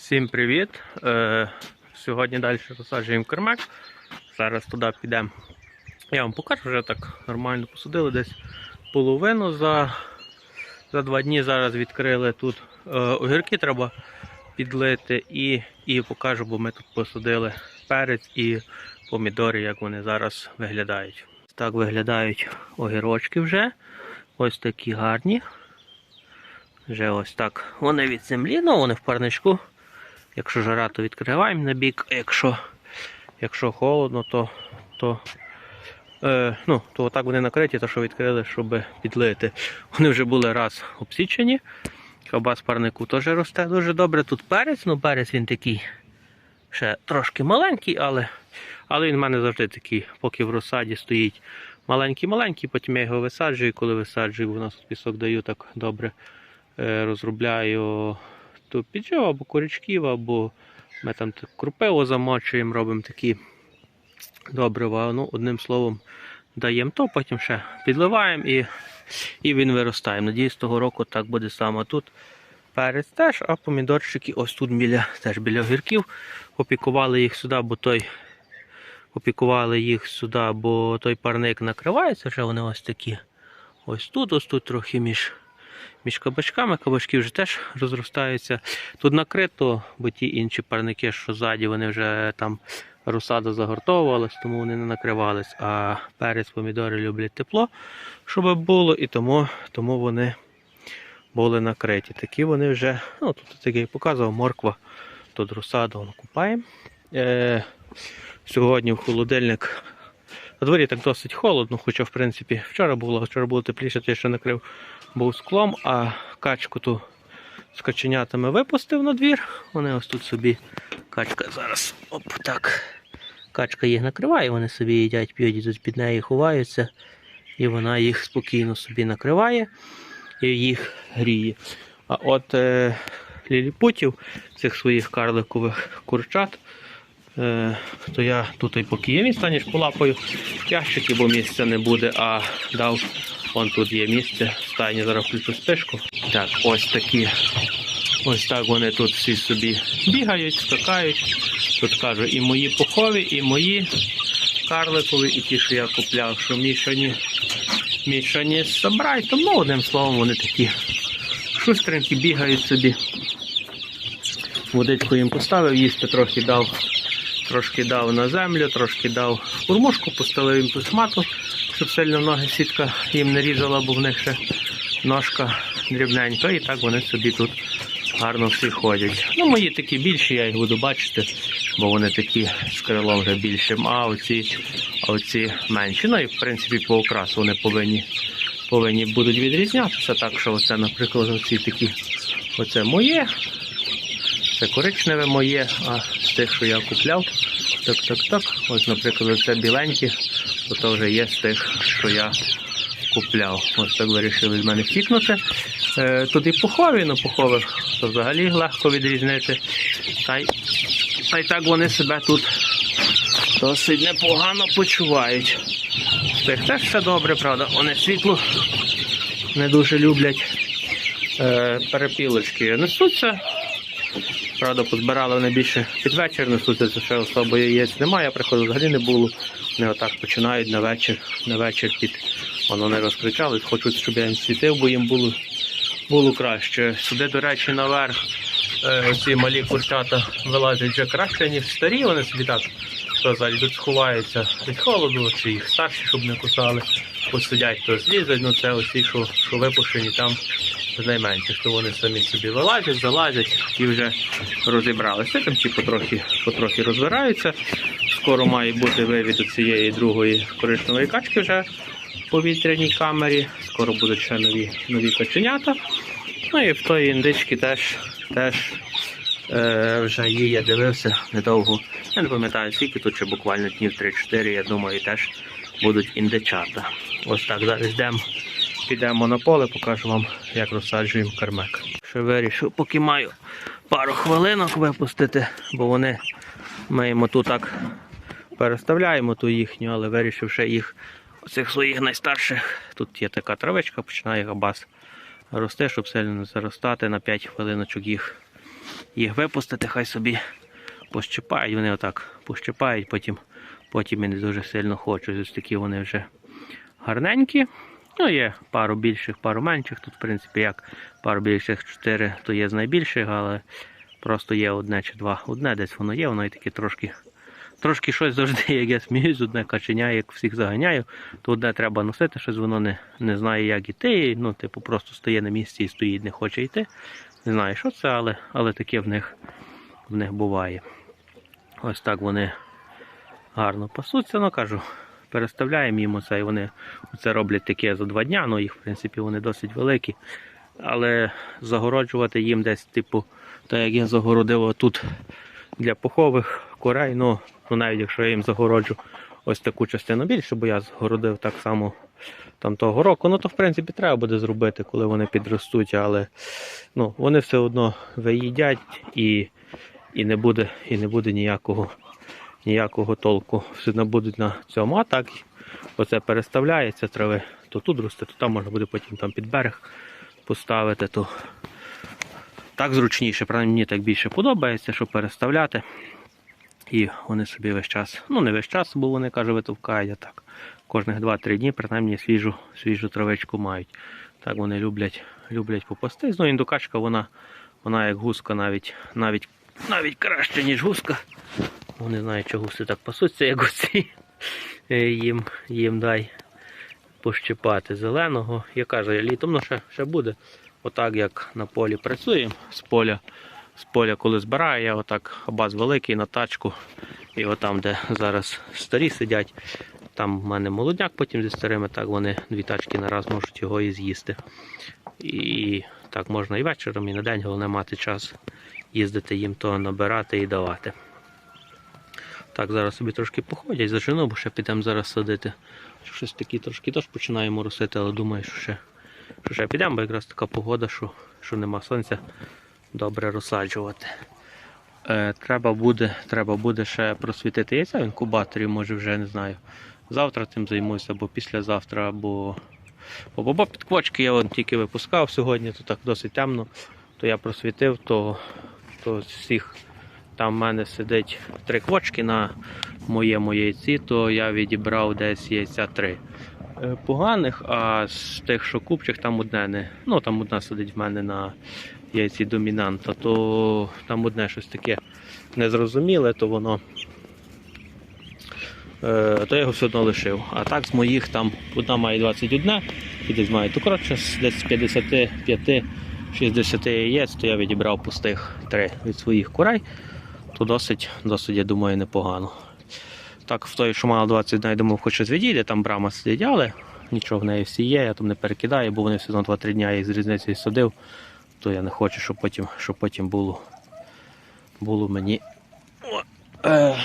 Всім привіт! Е, сьогодні далі розсаджуємо кермек. Зараз туди підемо. Я вам покажу, вже так нормально посадили десь половину за, за два дні. Зараз відкрили тут е, огірки, треба підлити і, і покажу, бо ми тут посадили перець і помідори, як вони зараз виглядають. Так виглядають огірочки вже. Ось такі гарні. Вже ось так. Вони від землі, ну вони в парничку. Якщо жара, то відкриваємо на бік, а якщо, якщо холодно, то, то, е, ну, то отак вони накриті, то що відкрили, щоб підлити. Вони вже були раз обсічені. Кабас парнику теж росте дуже добре. Тут перець, ну перець він такий ще трошки маленький, але, але він в мене завжди такий, поки в розсаді стоїть маленький-маленький, потім я його висаджую, коли висаджую, у нас тут пісок даю так добре е, розробляю то піджив або корячків, або ми там крупиво замочуємо, робимо такі добрива. Ну, одним словом, даємо то, потім ще підливаємо і, і він виростає. Надіюсь, того року так буде саме тут. Перець теж, а помідорчики ось тут біля, теж біля огірків. Опікували їх сюди, бо той опікували їх сюди, бо той парник накривається, вже вони ось такі. Ось тут, ось тут трохи між між кабачками. Кабачки вже теж розростаються. Тут накрито, бо ті інші парники, що ззаді, вони вже там розсада загортовувалась, тому вони не накривались. А перець, помідори люблять тепло, щоб було, і тому, тому вони були накриті. Такі вони вже, ну тут такий показував, морква, тут розсаду купаємо. Е, сьогодні в холодильник. На дворі так досить холодно, хоча, в принципі, вчора було, вчора було тепліше, то я накрив був склом, а качку ту з каченятами випустив на двір. Вони ось тут собі качка зараз. Оп, так. Качка їх накриває, вони собі їдять, п'ють тут під нею ховаються. І вона їх спокійно собі накриває і їх гріє. А от е, ліліпутів, цих своїх карликових курчат, е, то я тут і поки є полапаю в ящики, бо місця не буде, а дав Вон тут є місце, стайні зараз включу спишку. Так, ось такі. Ось так вони тут всі собі бігають, скакають. Тут кажу, і мої пухові, і мої карликові, і ті, що я купляв, що мішані, мішані з собрайтом. Ну, одним словом, вони такі шустренькі, бігають собі. Водичку їм поставив, їсти трохи дав. Трошки дав на землю, трошки дав кормушку, поставив їм тут шмату щоб сильно ноги сітка їм не різала, бо в них ще ножка дрібненька, і так вони собі тут гарно всі ходять. Ну, мої такі більші, я їх буду бачити, бо вони такі з крилом вже більшим, а оці, а оці менші. Ну і в принципі по окрасу вони повинні повинні будуть відрізнятися. Так що оце, наприклад, оці такі, оце моє, це коричневе моє, а з тих, що я купляв, так, так, так. Ось, наприклад, це біленькі то це вже є з тих, що я купляв. Ось так вирішили з мене втікнути. Е, тут і пухові, ну пухових то взагалі легко відрізнити. Та й, та й так вони себе тут досить непогано почувають. Тих теж все добре, правда. Вони світло не дуже люблять. Е, перепілочки несуться. Правда, позбирали вони більше під вечір несуться, ще особо яєць немає, я приходу взагалі не було. Вони отак починають на вечір, на вечір під воно не розкричали, хочуть, щоб я їм світив, бо їм було було краще. Сюди, до речі, наверх е, ці малі курчата вилазять вже краще, ніж старі, вони собі так сказати, тут сховаються від холоду, чи їх старші, щоб не кусали, посидять, то злізать, ну це оці, що, що випущені там найменше, що вони самі собі вилазять, залазять і вже розібралися. Там ті потрохи, потрохи розбираються. Скоро має бути вивід у цієї другої коричневої качки вже в повітряній камері. Скоро будуть ще нові нові каченята. Ну і в тої індички теж теж вже її я дивився недовго. Я не пам'ятаю скільки тут, чи буквально днів 3-4, я думаю, теж будуть індичата. Ось так зараз йдемо. Підемо на поле, покажу вам, як розсаджуємо кармек. Ще вирішив, поки маю пару хвилинок випустити, бо вони ми йому тут так переставляємо ту їхню, але вирішив ще їх оцих своїх найстарших. Тут є така травичка, починає габас рости, щоб сильно не заростати. На 5 хвилиночок їх їх випустити, хай собі пощипають. Вони отак пощипають, потім, потім і не дуже сильно хочуть. Ось такі вони вже гарненькі. Ну, є пару більших, пару менших. Тут, в принципі, як пару більших, чотири, то є з найбільших, але просто є одне чи два. Одне десь воно є, воно і таке трошки. Трошки щось завжди, як я сміюсь, одне каченя, як всіх заганяю, то одне треба носити, щось воно не, не знає, як іти. Ну, типу, просто стає на місці і стоїть, не хоче йти. Не знаю, що це, але, але таке в них, в них буває. Ось так вони гарно пасуться, ну кажу, переставляємо їм оце, і вони це роблять таке за два дня, ну їх, в принципі, вони досить великі. Але загороджувати їм десь, типу, так як я загородив тут для пухових курей, ну, ну навіть якщо я їм загороджу ось таку частину більше, бо я загородив так само там того року, ну то в принципі треба буде зробити, коли вони підростуть, але ну, вони все одно виїдять і, і, не буде, і не буде ніякого, ніякого толку. Все одно будуть на цьому. А так оце переставляється трави, то тут росте, то там можна буде потім там під берег поставити, то так зручніше, принаймні мені так більше подобається, щоб переставляти. І вони собі весь час, ну не весь час, бо вони каже, витовкають, а так. Кожних 2-3 дні, принаймні, свіжу, свіжу травичку мають. Так вони люблять, люблять попастись. Ну, індукачка, вона, вона як гуска навіть, навіть, навіть краще, ніж гуска. Ну, Не знаю, чи гуси так пасуться, як гуси. Е, Їм, їм дай пощипати зеленого. Я кажу, літом ну, ще, ще буде. Отак як на полі працюємо з поля. З поля, коли збираю, я отак абаз великий на тачку. І отам, де зараз старі сидять, там в мене молодняк потім зі старими, так вони дві тачки на раз можуть його і з'їсти. І так можна і вечором, і на день, головне мати час їздити їм то набирати і давати. Так, зараз собі трошки походять, зажену, бо ще підемо зараз садити. Щось такі трошки теж починає моросити, але думаю, що ще, що ще підемо, бо якраз така погода, що, що нема сонця, добре розсаджувати. Е, треба, буде, треба буде ще просвітити яйця в інкубаторі, може вже не знаю. Завтра цим займуся, або післязавтра, або. Бо, бо під квочки я тільки випускав сьогодні, то так досить темно, то я просвітив, то, то всіх там в мене сидить три квочки на моєму яйці, то я відібрав десь яйця три. Е, Поганих, а з тих, що купчих, там одне не. Ну там одна сидить в мене на яйці домінанта, то там одне щось таке незрозуміле, то воно. Е, то я його все одно лишив. А так з моїх там одна має 21, і десь має то коротше, десь з 55-60 яєць, то я відібрав пустих 3 від своїх курей, то досить, досить, я думаю, непогано. Так, в той, що мало 20 днів, думав, хоч щось відійде, там брама сидить, але нічого в неї всі є, я там не перекидаю, бо вони все одно 2-3 дні я їх з різницею садив, то я не хочу, щоб потім, щоб потім було, було мені. О, е,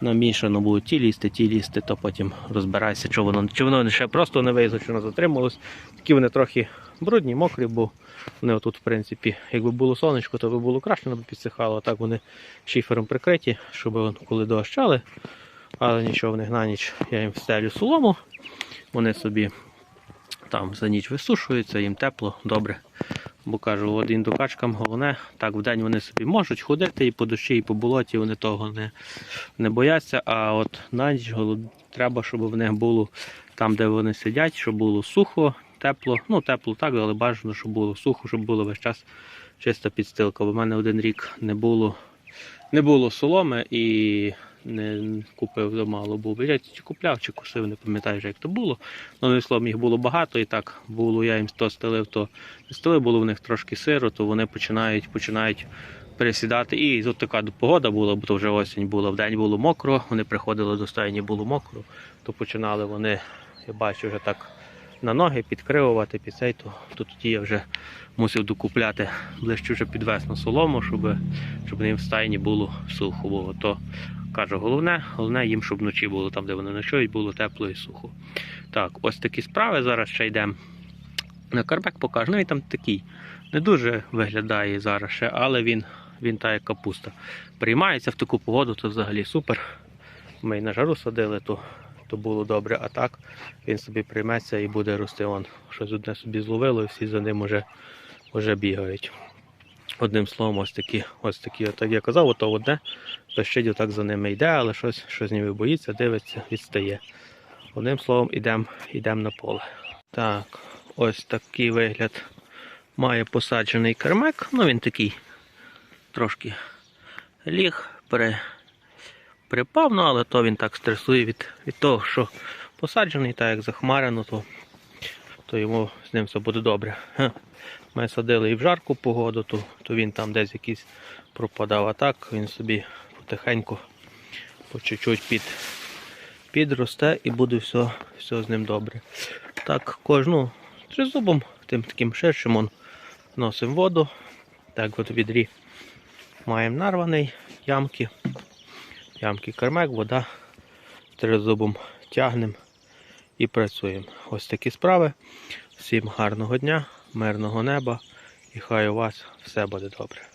намішано будуть ті лісти, ті лісти, то потім розбирайся, чи воно, чи воно ще просто не вийшло, чи воно затрималось. Такі вони трохи брудні, мокрі, бо вони отут, в принципі, якби було сонечко, то би було краще, б підсихало. А так вони шифером прикриті, щоб коли дощали. Але нічого в них на ніч я їм встелю солому. Вони собі там за ніч висушуються, їм тепло, добре. Бо кажу, от індукачкам головне, так вдень вони собі можуть ходити і по дощі, і по болоті, вони того не, не бояться. А от на ніч треба, щоб в них було там, де вони сидять, щоб було сухо, тепло. Ну, тепло так, але бажано, щоб було сухо, щоб було весь час чиста підстилка. Бо в мене один рік не було, не було соломи і не купив замало був. Я чи купляв, чи кусив, не пам'ятаю, як то було. Ну, словом, їх було багато, і так було, я їм то стелив, то не стелив, було в них трошки сиро, то вони починають, починають пересідати. І тут така погода була, бо то вже осінь була, вдень було мокро, вони приходили до стайні, було мокро, то починали вони, я бачу, вже так на ноги підкривувати під цей, то, то тоді я вже мусив докупляти ближче вже під весну солому, щоб, щоб їм в стайні було сухо. Бо то кажу, головне, головне їм, щоб вночі було там, де вони ночують, було тепло і сухо. Так, ось такі справи. Зараз ще йдемо на карбек покажу. Ну він там такий. Не дуже виглядає зараз ще, але він, він та як капуста. Приймається в таку погоду, то взагалі супер. Ми і на жару садили, то, то було добре. А так він собі прийметься і буде рости. Он щось одне собі зловило, і всі за ним уже, уже бігають. Одним словом, ось такі, ось такі, так я казав, ото одне, ще отак за ними йде, але щось, щось ніби боїться, дивиться, відстає. Одним словом, ідемо ідем на поле. Так, ось такий вигляд має посаджений кермек. Ну він такий трошки ліг, при, припав, ну але то він так стресує від, від того, що посаджений, так як захмарено, то, то йому з ним все буде добре. Ми садили і в жарку погоду, то, то він там десь якийсь пропадав, а так він собі потихеньку, по чуть-чуть під, підросте і буде все, все з ним добре. Так, кожну тризубом, тим таким ширшим он, носимо воду. Так от в відрі маємо нарваний ямки. Ямки кермек, вода тризубом тягнемо і працюємо. Ось такі справи. Всім гарного дня, мирного неба і хай у вас все буде добре.